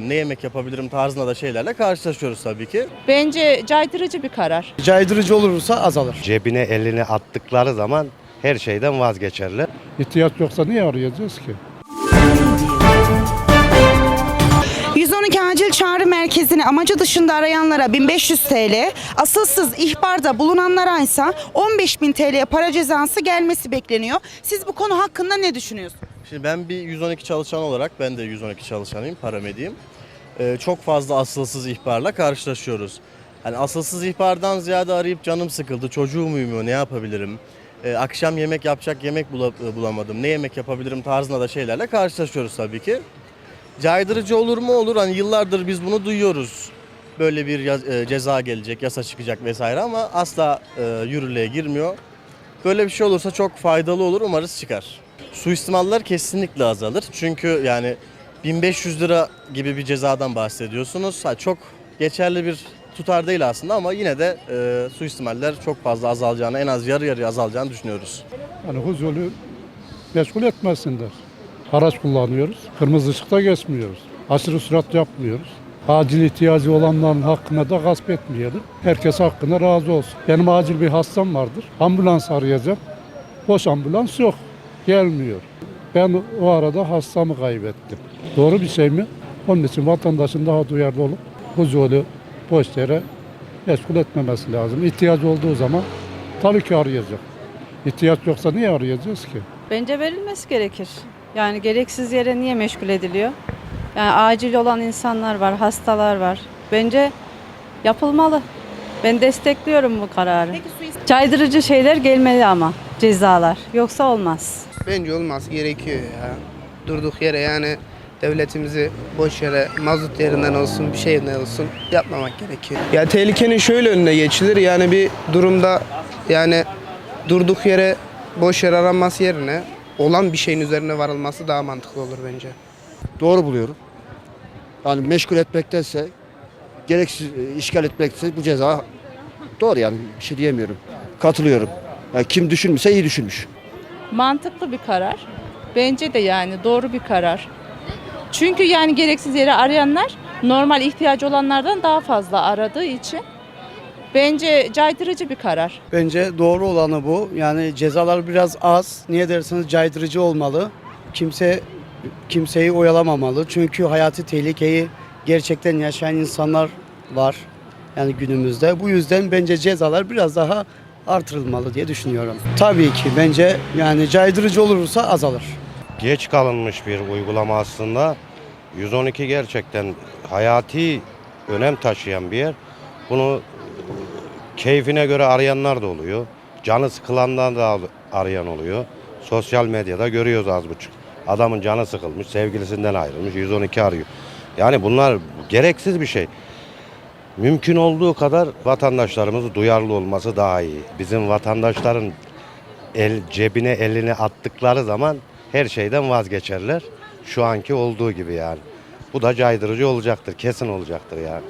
Ne yemek yapabilirim tarzında da şeylerle karşılaşıyoruz tabii ki. Bence caydırıcı bir karar. Caydırıcı olursa azalır. Cebine elini attıkları zaman her şeyden vazgeçerler. İhtiyaç yoksa niye arayacağız ki? 112 acil çağrı merkezini amacı dışında arayanlara 1500 TL, asılsız ihbarda bulunanlara ise 15.000 TL para cezası gelmesi bekleniyor. Siz bu konu hakkında ne düşünüyorsunuz? Şimdi ben bir 112 çalışan olarak, ben de 112 çalışanıyım, paramediyim. Ee, çok fazla asılsız ihbarla karşılaşıyoruz. Hani asılsız ihbardan ziyade arayıp canım sıkıldı, çocuğum uyumuyor, ne yapabilirim? Ee, akşam yemek yapacak yemek bula- bulamadım, ne yemek yapabilirim tarzında da şeylerle karşılaşıyoruz tabii ki. Caydırıcı olur mu olur, hani yıllardır biz bunu duyuyoruz. Böyle bir e, ceza gelecek, yasa çıkacak vesaire ama asla e, yürürlüğe girmiyor. Böyle bir şey olursa çok faydalı olur umarız çıkar. Suistimallar kesinlikle azalır. Çünkü yani 1500 lira gibi bir cezadan bahsediyorsunuz. Ha, çok geçerli bir tutar değil aslında ama yine de e, suistimaller çok fazla azalacağını, en az yarı yarıya azalacağını düşünüyoruz. Hani huzuru meşgul etmesinler. Araç kullanıyoruz. Kırmızı ışıkta geçmiyoruz. Aşırı sürat yapmıyoruz. Acil ihtiyacı olanların hakkına da gasp etmeyelim. Herkes hakkına razı olsun. Benim acil bir hastam vardır. Ambulans arayacağım. Boş ambulans yok. Gelmiyor. Ben o arada hastamı kaybettim. Doğru bir şey mi? Onun için vatandaşın daha duyarlı olup huzuru boş yere meşgul etmemesi lazım. İhtiyacı olduğu zaman tabii ki arayacak. İhtiyaç yoksa niye arayacağız ki? Bence verilmesi gerekir. Yani gereksiz yere niye meşgul ediliyor? Yani acil olan insanlar var, hastalar var. Bence yapılmalı. Ben destekliyorum bu kararı. Caydırıcı şeyler gelmeli ama cezalar. Yoksa olmaz. Bence olması gerekiyor ya. Durduk yere yani devletimizi boş yere mazot yerinden olsun bir şeyinden olsun yapmamak gerekiyor. Ya tehlikenin şöyle önüne geçilir yani bir durumda yani durduk yere boş yere aranması yerine olan bir şeyin üzerine varılması daha mantıklı olur bence. doğru buluyorum. Yani meşgul etmektense, gereksiz e, işgal etmektense bu ceza doğru yani bir şey diyemiyorum. Katılıyorum. Yani kim düşünmüşse iyi düşünmüş. Mantıklı bir karar. Bence de yani doğru bir karar. Çünkü yani gereksiz yere arayanlar normal ihtiyacı olanlardan daha fazla aradığı için bence caydırıcı bir karar. Bence doğru olanı bu. Yani cezalar biraz az. Niye derseniz caydırıcı olmalı. Kimse kimseyi oyalamamalı. Çünkü hayati tehlikeyi gerçekten yaşayan insanlar var. Yani günümüzde. Bu yüzden bence cezalar biraz daha artırılmalı diye düşünüyorum. Tabii ki bence yani caydırıcı olursa azalır. Geç kalınmış bir uygulama aslında. 112 gerçekten hayati önem taşıyan bir yer. Bunu keyfine göre arayanlar da oluyor. Canı sıkılandan da arayan oluyor. Sosyal medyada görüyoruz az buçuk. Adamın canı sıkılmış, sevgilisinden ayrılmış, 112 arıyor. Yani bunlar gereksiz bir şey. Mümkün olduğu kadar vatandaşlarımız duyarlı olması daha iyi. Bizim vatandaşların el cebine elini attıkları zaman her şeyden vazgeçerler. Şu anki olduğu gibi yani. Bu da caydırıcı olacaktır, kesin olacaktır yani.